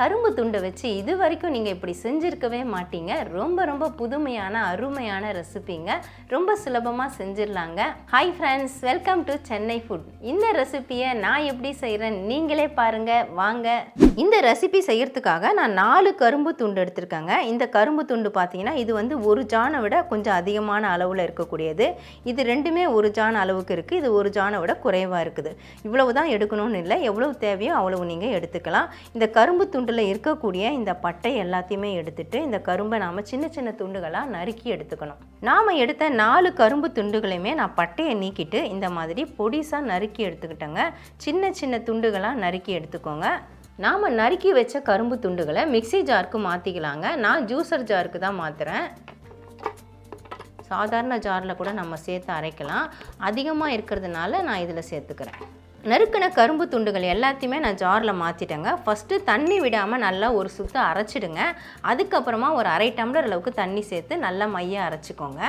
கரும்பு துண்டை வச்சு இது வரைக்கும் நீங்கள் இப்படி செஞ்சுருக்கவே மாட்டீங்க. ரொம்ப ரொம்ப புதுமையான அருமையான ரெசிபிங்க. ரொம்ப சுலபமாக செஞ்சிடலாங்க. Hi friends welcome to Chennai food இந்த ரெசிபியை நான் எப்படி செய்கிறேன் நீங்களே பாருங்கள் வாங்க. இந்த ரெசிபி செய்கிறதுக்காக நான் நாலு கரும்பு துண்டு எடுத்திருக்கேங்க. இந்த கரும்பு துண்டு பார்த்தீங்கன்னா இது வந்து ஒரு ஜானை விட கொஞ்சம் அதிகமான அளவில் இருக்கக்கூடியது. இது ரெண்டுமே ஒரு ஜான் அளவுக்கு இருக்குது இது ஒரு ஜானை விட குறைவாக இருக்குது. இவ்வளவு தான் எடுக்கணும்னு இல்லை. எவ்வளவு தேவையோ அவ்வளவு நீங்கள் எடுத்துக்கலாம். இந்த கரும்பு துண்டு துண்டில் இருக்கக்கூடிய இந்த பட்டை எல்லாத்தையுமே எடுத்துட்டு இந்த கரும்பை நாம் சின்ன சின்ன துண்டுகளாக நறுக்கி எடுத்துக்கணும். நாம் எடுத்த நாலு கரும்பு துண்டுகளையுமே நான் பட்டையை நீக்கிட்டு இந்த மாதிரி பொடிசாக நறுக்கி எடுத்துக்கிட்டேங்க. சின்ன சின்ன துண்டுகளாக நறுக்கி எடுத்துக்கோங்க. நாம் நறுக்கி வச்ச கரும்பு துண்டுகளை மிக்ஸி ஜாருக்கு மாற்றிக்கலாங்க நான் ஜூஸர் ஜாருக்கு தான் மாற்றுறேன் சாதாரண ஜாரில் கூட நம்ம சேர்த்து அரைக்கலாம். அதிகமாக இருக்கிறதுனால நான் இதில் சேர்த்துக்கிறேன். நறுக்கின கரும்பு துண்டுகள் எல்லாத்தையுமே நான் ஜாரில் மாற்றிட்டேங்க ஃபஸ்ட்டு தண்ணி விடாமல் நல்லா ஒரு சுற்று அரைச்சிடுங்க. அதுக்கப்புறமா ஒரு அரை டம்ளர் அளவுக்கு தண்ணி சேர்த்து நல்லா மைய அரைச்சிக்கோங்க.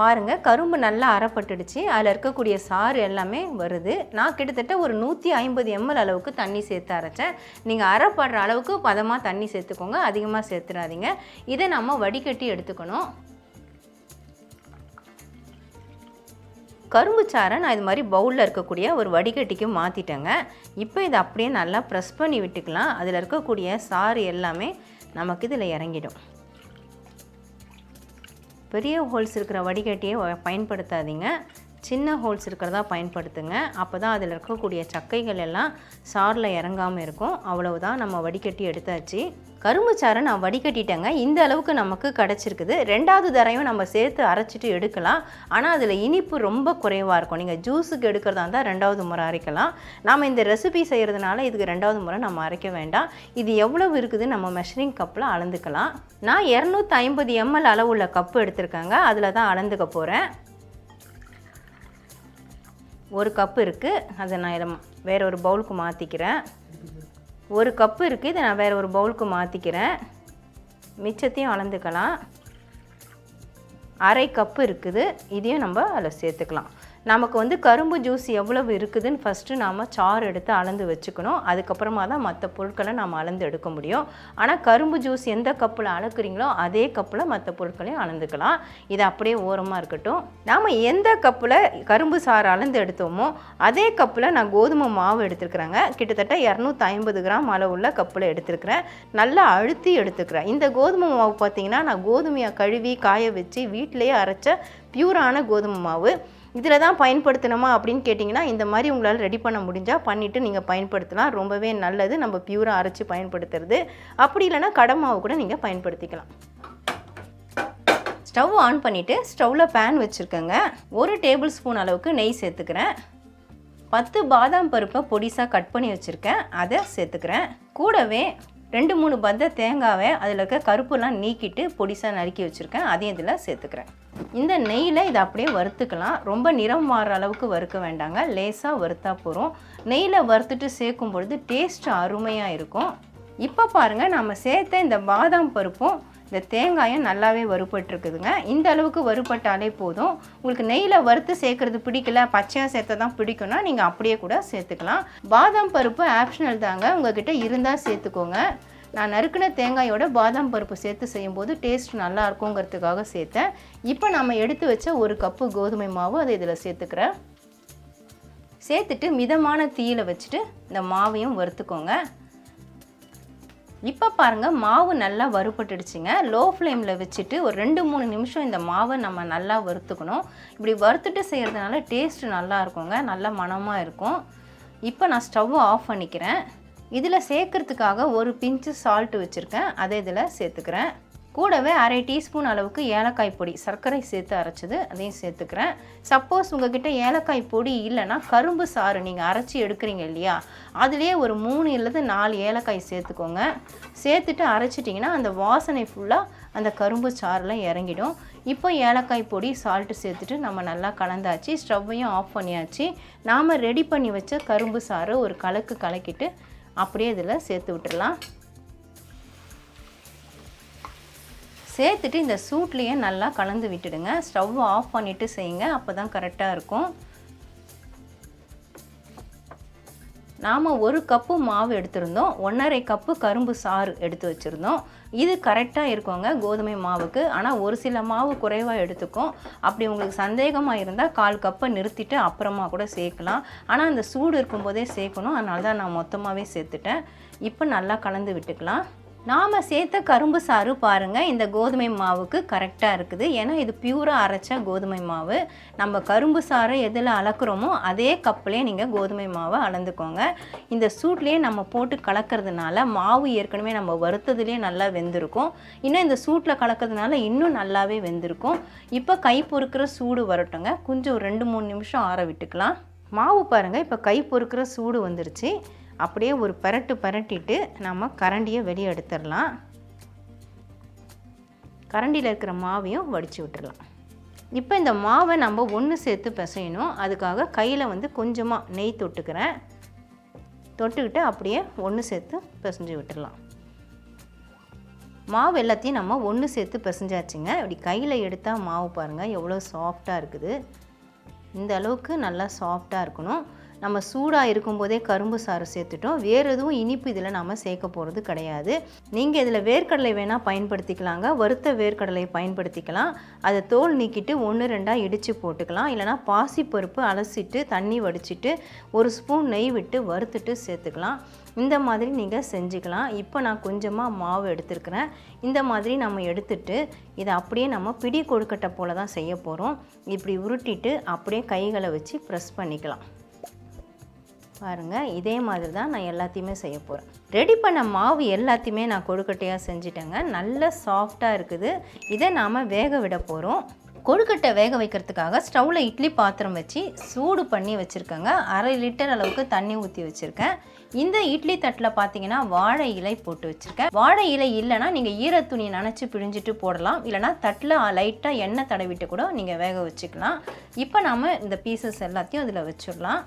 பாருங்கள் கரும்பு நல்லா அறப்பட்டுடுச்சு. அதில் இருக்கக்கூடிய சாறு எல்லாமே வருது. நான் கிட்டத்தட்ட ஒரு நூற்றி ஐம்பது எம்எல் அளவுக்கு தண்ணி சேர்த்து அரைச்சேன். நீங்கள் அரைப்படுற அளவுக்கு பதமாக தண்ணி சேர்த்துக்கோங்க. அதிகமாக சேர்த்துடாதீங்க இதை நம்ம வடிகட்டி எடுத்துக்கணும். கரும்பு சாறை நான் இது மாதிரி பவுலில் இருக்கக்கூடிய ஒரு வடிகட்டிக்கு மாற்றிட்டேங்க இப்போ இதை அப்படியே நல்லா ப்ரெஸ் பண்ணி விட்டுக்கலாம். அதில் இருக்கக்கூடிய சாறு எல்லாமே நமக்கு இதில் இறங்கிடும். பெரிய ஹோல்ஸ் இருக்கிற வடிகட்டியை பயன்படுத்தாதீங்க. சின்ன ஹோல்ஸ் இருக்கிறதா பயன்படுத்துங்க. அப்போ தான் அதில் இருக்கக்கூடிய சக்கைகள் எல்லாம் சாரில் இறங்காமல் இருக்கும். அவ்வளவுதான் நம்ம வடிகட்டி எடுத்தாச்சு. கரும்பு சாறை நான் வடிகட்டிட்டேங்க. இந்த அளவுக்கு நமக்கு கிடச்சிருக்குது. ரெண்டாவது தரையும் நம்ம சேர்த்து அரைச்சிட்டு எடுக்கலாம். ஆனால் அதில் இனிப்பு ரொம்ப குறைவாக இருக்கும். நீங்கள் ஜூஸுக்கு எடுக்கிறதா இருந்தால் ரெண்டாவது முறை அரைக்கலாம். நாம் இந்த ரெசிபி செய்கிறதுனால இதுக்கு ரெண்டாவது முறை நம்ம அரைக்க வேண்டாம். இது எவ்வளவு இருக்குது நம்ம மெஷரிங் கப்பில் அளந்துக்கலாம். நான் இரநூத்தி ஐம்பது எம்எல் அளவுள்ள கப்பு எடுத்திருக்கேங்க. அதில் தான் அளந்துக்க போகிறேன் ஒரு கப்பு இருக்குது அதை நான் இதை வேறு ஒரு பவுலுக்கு மாற்றிக்கிறேன் ஒரு கப்பு இருக்குது இதை நான் வேறு ஒரு பவுலுக்கு மாற்றிக்கிறேன் மிச்சத்தையும் அளந்துக்கலாம். அரை கப்பு இருக்குது. இதையும் நம்ம அதில் சேர்த்துக்கலாம். நமக்கு வந்து கரும்பு ஜூஸ் எவ்வளவு இருக்குதுன்னு ஃபஸ்ட்டு நாம் சாறு எடுத்து அளந்து வச்சுக்கணும். அதுக்கப்புறமா தான் மற்ற பொருட்களை நாம் அளந்து எடுக்க முடியும். ஆனால் கரும்பு ஜூஸ் எந்த கப்பில் அளக்குறீங்களோ அதே கப்பில் மற்ற பொருட்களையும் அளந்துக்கலாம். இது அப்படியே ஓரமாக இருக்கட்டும். நாம் எந்த கப்பில் கரும்பு சாறு அளந்து எடுத்தோமோ அதே கப்பில் நான் கோதுமை மாவு எடுத்துருக்குறேங்க. கிட்டத்தட்ட இரநூத்தி ஐம்பது கிராம் அளவுள்ள கப்பில் எடுத்துருக்கிறேன். நல்லா அழுத்தி எடுத்துக்கிறேன். இந்த கோதுமை மாவு பார்த்தீங்கன்னா நான் கோதுமையை கழுவி காய வச்சு வீட்டிலேயே அரைச்ச பியூரான கோதுமை மாவு. இதில் தான் பயன்படுத்தணுமா அப்படின்னு கேட்டிங்கன்னா இந்த மாதிரி உங்களால் ரெடி பண்ண முடிஞ்சால் பண்ணிவிட்டு நீங்கள் பயன்படுத்தலாம். ரொம்பவே நல்லது. நம்ம பியூராக அரைச்சி பயன்படுத்துறது. அப்படி இல்லைன்னா கடை மாவு கூட நீங்கள் பயன்படுத்திக்கலாம். ஸ்டவ் ஆன் பண்ணிவிட்டு ஸ்டவ்வில் பேன் வச்சுருக்கேங்க. ஒரு டேபிள் ஸ்பூன் அளவுக்கு நெய் சேர்த்துக்கிறேன். பத்து பாதாம் பருப்பை பொடிசாக கட் பண்ணி வச்சுருக்கேன். அதை சேர்த்துக்கிறேன். கூடவே ரெண்டு மூணு பத்த தேங்காவை அதில் இருக்க கருப்புலாம் நீக்கிட்டு பொடிசாக நறுக்கி வச்சுருக்கேன். அதையும் இதில் சேர்த்துக்கிறேன். இந்த நெய்யில் இதை அப்படியே வறுத்துக்கலாம். ரொம்ப நிறம் மாறுற அளவுக்கு வறுக்க வேண்டாங்க. லேசாக வறுத்தா போகிறோம் நெய்யில் வறுத்துட்டு சேர்க்கும் பொழுது டேஸ்ட் அருமையாக இருக்கும். இப்போ பாருங்கள் நம்ம சேர்த்த இந்த பாதாம் பருப்பும் இந்த தேங்காயும் நல்லாவே வறுபட்டுருக்குதுங்க. இந்த அளவுக்கு வறுபட்டாலே போதும். உங்களுக்கு நெய்யில் வறுத்து சேர்க்குறது பிடிக்கல பச்சையாக சேர்த்தா தான் பிடிக்கும்னா நீங்கள் அப்படியே கூட சேர்த்துக்கலாம். பாதாம் பருப்பு ஆப்ஷனல் தாங்க. உங்ககிட்ட இருந்தால் சேர்த்துக்கோங்க. நான் நறுக்கின தேங்காயோட பாதாம் பருப்பு சேர்த்து செய்யும்போது டேஸ்ட் நல்லா இருக்குங்கிறதுக்காக சேர்த்தேன். இப்போ நம்ம எடுத்து வச்ச ஒரு கப்பு கோதுமை மாவு அதை இதில் சேர்த்துக்கிறேன். சேர்த்துட்டு மிதமான தீயில வச்சுட்டு இந்த மாவையும் வறுத்துக்கோங்க. இப்போ பாருங்கள் மாவு நல்லா வறுபட்டுடுச்சுங்க. லோ ஃப்ளேமில் வச்சுட்டு ஒரு ரெண்டு மூணு நிமிஷம் இந்த மாவை நம்ம நல்லா வறுத்துக்கணும். இப்படி வறுத்துட்டு செய்கிறதுனால டேஸ்ட்டு நல்லா இருக்குங்க நல்ல மணமாக இருக்கும். இப்போ நான் ஸ்டவ் ஆஃப் பண்ணிக்கிறேன். இதில் சேர்க்கறதுக்காக ஒரு பிஞ்சு சால்ட் வச்சுருக்கேன். அதை இதில் சேர்த்துக்கிறேன். கூடவே அரை டீஸ்பூன் அளவுக்கு ஏலக்காய் பொடி சர்க்கரை சேர்த்து அரைச்சது அதையும் சேர்த்துக்கிறேன். சப்போஸ் உங்ககிட்ட ஏலக்காய் பொடி இல்லைன்னா கரும்பு சாறு நீங்கள் அரைச்சி எடுக்கிறீங்க இல்லையா? அதுலேயே ஒரு மூணு இல்லது நாலு ஏலக்காய் சேர்த்துக்கோங்க. சேர்த்துட்டு அரைச்சிட்டிங்கன்னா அந்த வாசனை ஃபுல்லாக அந்த கரும்பு சாறுலாம் இறங்கிடும். இப்போ ஏலக்காய் பொடி சால்ட்டு சேர்த்துட்டு நம்ம நல்லா கலந்தாச்சு ஸ்டவ்வையும் ஆஃப் பண்ணியாச்சு. நாம் ரெடி பண்ணி வச்ச கரும்பு சாறு ஒரு கலக்கு கலக்கிட்டு அப்படியே இதில் சேர்த்து விட்டுடலாம். சேர்த்துட்டு இந்த சூட்லேயே நல்லா கலந்து விட்டுடுங்க. ஸ்டவ் ஆஃப் பண்ணிவிட்டு செய்யுங்க அப்போ தான் கரெக்டாக இருக்கும். நாம் ஒரு கப்பு மாவு எடுத்திருந்தோம் ஒன்றரை கப்பு கரும்பு சாறு எடுத்து வச்சுருந்தோம். இது கரெக்டாக இருக்குங்க கோதுமை மாவுக்கு. ஆனால் ஒரு சில மாவு குறைவாக எடுத்துக்கும் அப்படி உங்களுக்கு சந்தேகமாக இருந்தால் கால் கப்பை நிறுத்திட்டு அப்புறமா கூட சேர்க்கலாம். ஆனால் அந்த சூடு இருக்கும்போதே சேர்க்கணும். அதனால தான் நான் மொத்தமாகவே சேர்த்துட்டேன். இப்போ நல்லா கலந்து விட்டுக்கலாம். நாம் சேர்த்த கரும்பு சாறு பாருங்கள் இந்த கோதுமை மாவுக்கு கரெக்டாக இருக்குது. ஏன்னா இது பியூராக அரைச்ச கோதுமை மாவு. நம்ம கரும்பு சாறை எதில் அளக்குறோமோ அதே கப்புலேயே நீங்கள் கோதுமை மாவை அளந்துக்கோங்க. இந்த சூட்லேயே நம்ம போட்டு கலக்கிறதுனால மாவு ஏற்கனவே நம்ம வறுத்ததுலேயே நல்லா வெந்திருக்கும். இன்னும் இந்த சூட்டில் கலக்கிறதுனால இன்னும் நல்லாவே வெந்திருக்கும். இப்போ கை பொறுக்கிற சூடு வரட்டுங்க. கொஞ்சம் ஒரு ரெண்டு மூணு நிமிஷம் ஆற விட்டுக்கலாம். மாவு பாருங்கள் இப்போ கை பொறுக்கிற சூடு வந்துருச்சு. அப்படியே ஒரு பரட்டு பரட்டிட்டு நம்ம கரண்டியை வெளியே எடுத்துடலாம் கரண்டியில் இருக்கிற மாவையும் வடித்து விட்டுடலாம். இப்போ இந்த மாவை நம்ம ஒன்று சேர்த்து பிசையணும். அதுக்காக கையில் வந்து கொஞ்சமாக நெய் தொட்டுக்கிறேன். தொட்டுக்கிட்டு அப்படியே ஒன்று சேர்த்து பிசைஞ்சு விட்டுடலாம். மாவு எல்லாத்தையும் நம்ம ஒன்று சேர்த்து பிசைஞ்சாச்சுங்க. இப்படி கையில் எடுத்தால் மாவு பாருங்கள் எவ்வளோ சாஃப்டாக இருக்குது. இந்த அளவுக்கு நல்லா சாஃப்டாக இருக்கணும். நம்ம சூடாக இருக்கும்போதே கரும்பு சாறு சேர்த்துட்டோம். வேறு எதுவும் இனிப்பு இதில் நம்ம சேர்க்க போகிறது கிடையாது. நீங்கள் இதில் வேர்க்கடலை வேணால் பயன்படுத்திக்கலாங்க. வறுத்த வேர்க்கடலை பயன்படுத்திக்கலாம். அதை தோல் நீக்கிட்டு ஒன்று ரெண்டாக இடித்து போட்டுக்கலாம். இல்லைனா பாசிப்பருப்பு அலசிட்டு தண்ணி வடிச்சிட்டு ஒரு ஸ்பூன் நெய் விட்டு வறுத்துட்டு சேர்த்துக்கலாம். இந்த மாதிரி நீங்கள் செஞ்சுக்கலாம். இப்போ நான் கொஞ்சமாக மாவு எடுத்துருக்கிறேன். இந்த மாதிரி நம்ம எடுத்துட்டு இதை அப்படியே நம்ம பிடி கொழுக்கட்டை போல தான் செய்ய போகிறோம் இப்படி உருட்டிட்டு அப்படியே கைகளை வச்சு ப்ரெஸ் பண்ணிக்கலாம். பாருங்கள் இதே மாதிரி தான் நான் எல்லாத்தையுமே செய்ய போகிறேன் ரெடி பண்ண மாவு எல்லாத்தையுமே நான் கொழுக்கட்டையாக செஞ்சிட்டேங்க. நல்ல சாஃப்டாக இருக்குது. இதை நாம் வேக விட போகிறோம் கொழுக்கட்டை வேக வைக்கிறதுக்காக ஸ்டவ்வில் இட்லி பாத்திரம் வச்சு சூடு பண்ணி வச்சுருக்கேங்க. அரை லிட்டர் அளவுக்கு தண்ணி ஊற்றி வச்சுருக்கேன். இந்த இட்லி தட்டில் பார்த்தீங்கன்னா வாழை இலை போட்டு வச்சுருக்கேன். வாழை இலை இல்லைன்னா நீங்கள் ஈர துணி நனைச்சி பிழிஞ்சிட்டு போடலாம். இல்லைனா தட்டில் லைட்டாக எண்ணெய் தடவிட்டு கூட நீங்கள் வேக வச்சுக்கலாம். இப்போ நாம் இந்த பீசஸ் எல்லாத்தையும் அதில் வச்சிடலாம்.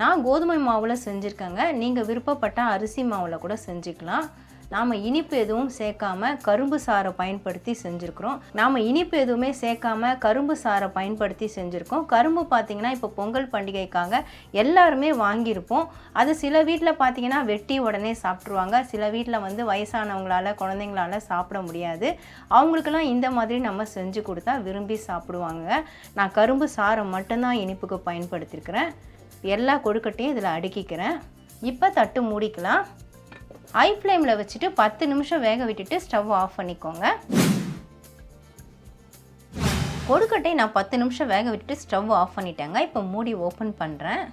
நான் கோதுமை மாவில் செஞ்சுருக்கேங்க. நீங்கள் விருப்பப்பட்ட அரிசி மாவில் கூட செஞ்சுக்கலாம். நாம் இனிப்பு எதுவும் சேர்க்காம கரும்பு சாறை பயன்படுத்தி செஞ்சுருக்குறோம். நாம் இனிப்பு எதுவுமே சேர்க்காம கரும்பு சாறை பயன்படுத்தி செஞ்சுருக்கோம். கரும்பு பார்த்திங்கன்னா இப்போ பொங்கல் பண்டிகைக்காக எல்லாருமே வாங்கியிருப்போம். அது சில வீட்டில் பார்த்திங்கன்னா வெட்டி உடனே சாப்பிட்ருவாங்க சில வீட்டில் வந்து வயசானவங்களால் குழந்தைங்களால சாப்பிட முடியாது. அவங்களுக்கெல்லாம் இந்த மாதிரி நம்ம செஞ்சு கொடுத்தா விரும்பி சாப்பிடுவாங்க. நான் கரும்பு சாறை மட்டும்தான் இனிப்புக்கு பயன்படுத்தியிருக்கிறேன் எல்லா கொழுக்கட்டையும் இதில் அடுக்கிக்கிறேன். இப்போ தட்டு மூடிக்கலாம். ஹை ஃப்ளேமில் வச்சுட்டு பத்து நிமிஷம் வேக விட்டுட்டு ஸ்டவ் ஆஃப் பண்ணிக்கோங்க. கொழுக்கட்டை நான் பத்து நிமிஷம் வேக விட்டுட்டு ஸ்டவ் ஆஃப் பண்ணிட்டேங்க. இப்போ மூடி ஓப்பன் பண்ணுறேன்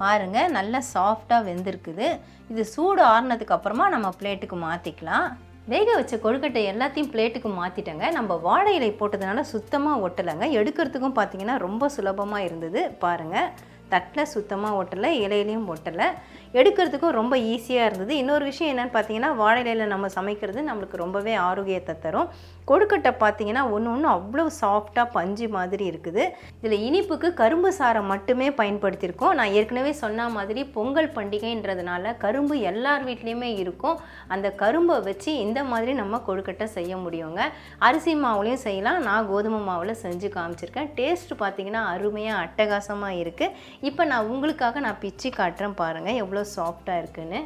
பாருங்கள் நல்லா சாஃப்டாக வெந்திருக்குது. இது சூடு ஆறுனதுக்கு அப்புறமா நம்ம பிளேட்டுக்கு மாற்றிக்கலாம் வேக வச்ச கொழுக்கட்டை எல்லாத்தையும் பிளேட்டுக்கு மாற்றிட்டேங்க நம்ம வாழை இலை போட்டதுனால சுத்தமாக ஒட்டலைங்க. எடுக்கிறதுக்கும் பார்த்தீங்கன்னா ரொம்ப சுலபமாக இருந்தது. பாருங்கள் தட்டில் சுத்தமாக ஒட்டலை இலையிலையும் ஒட்டலை. எடுக்கிறதுக்கும் ரொம்ப ஈஸியாக இருந்தது. இன்னொரு விஷயம் என்னென்னு பார்த்தீங்கன்னா வாழலையில் நம்ம சமைக்கிறது நம்மளுக்கு ரொம்பவே ஆரோக்கியத்தை தரும். கொழுக்கட்டை பார்த்தீங்கன்னா ஒன்று ஒன்று அவ்வளோ சாஃப்டாக பஞ்சு மாதிரி இருக்குது. இதில் இனிப்புக்கு கரும்பு சாரை மட்டுமே பயன்படுத்தியிருக்கோம். நான் ஏற்கனவே சொன்ன மாதிரி பொங்கல் பண்டிகைன்றதுனால கரும்பு எல்லார் வீட்லேயுமே இருக்கும். அந்த கரும்பை வச்சு இந்த மாதிரி நம்ம கொழுக்கட்டை செய்ய முடியுங்க. அரிசி மாவுலேயும் செய்யலாம். நான் கோதுமை மாவில் செஞ்சு காமிச்சிருக்கேன். டேஸ்ட் பார்த்தீங்கன்னா அருமையாக அட்டகாசமாக இருக்குது இப்போ நான் உங்களுக்காக நான் பிச்சு காட்டுறேன் பாருங்கள் எவ்வளோ சாஃப்டாக இருக்குன்னு.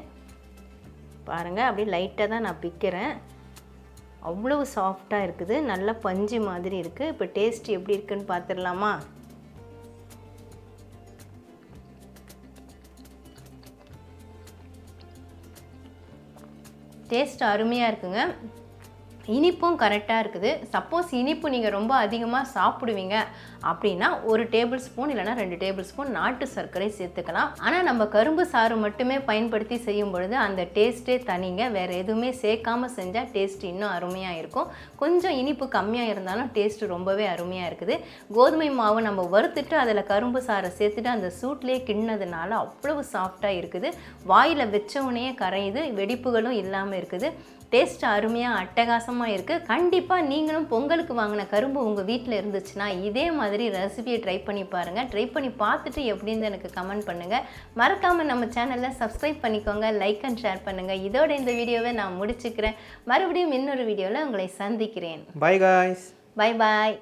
பாருங்கள் அப்படியே லைட்டாக தான் நான் பிக்கிறேன். அவ்வளோ சாஃப்டாக இருக்குது. நல்ல பஞ்சு மாதிரி இருக்குது இப்போ டேஸ்ட் எப்படி இருக்குன்னு பார்த்துடலாமா டேஸ்ட் அருமையாக இருக்குங்க. இனிப்பும் கரெக்டாக இருக்குது. சப்போஸ் இனிப்பு நீங்கள் ரொம்ப அதிகமாக சாப்பிடுவீங்க அப்படின்னா ஒரு டேபிள் ஸ்பூன் இல்லைனா ரெண்டு டேபிள் ஸ்பூன் நாட்டு சர்க்கரை சேர்த்துக்கலாம். ஆனால் நம்ம கரும்பு சாறு மட்டுமே பயன்படுத்தி செய்யும் பொழுது அந்த டேஸ்ட்டே தனிங்க. வேறு எதுவுமே சேர்க்காமல் செஞ்சால் டேஸ்ட் இன்னும் அருமையாக இருக்கும். கொஞ்சம் இனிப்பு கம்மியாக இருந்தாலும் டேஸ்ட் ரொம்பவே அருமையாக இருக்குது. கோதுமை மாவு நம்ம வறுத்துட்டு அதில் கரும்பு சாறை சேர்த்துட்டு அந்த சூட்லேயே கிண்ணதுனால அவ்வளவு சாஃப்டாக இருக்குது. வாயில் வச்சவுடனே கரையுது. வெடிப்புகளும் இல்லாமல் இருக்குது. டேஸ்ட் அருமையாக அட்டகாசமாக இருக்குது கண்டிப்பாக நீங்களும் பொங்கலுக்கு வாங்கின கரும்பு உங்கள் வீட்டில் இருந்துச்சுன்னா இதே மாதிரி ரெசிபியை ட்ரை பண்ணி பாருங்கள் ட்ரை பண்ணி பார்த்துட்டு எப்படின்னு எனக்கு கமெண்ட் பண்ணுங்கள் மறக்காமல் நம்ம சேனலில் சப்ஸ்கிரைப் பண்ணிக்கோங்க. லைக் அண்ட் ஷேர் பண்ணுங்கள் இதோட இந்த வீடியோவை நான் முடிச்சுக்கிறேன். மறுபடியும் இன்னொரு வீடியோவில் உங்களை சந்திக்கிறேன். Bye guys. Bye bye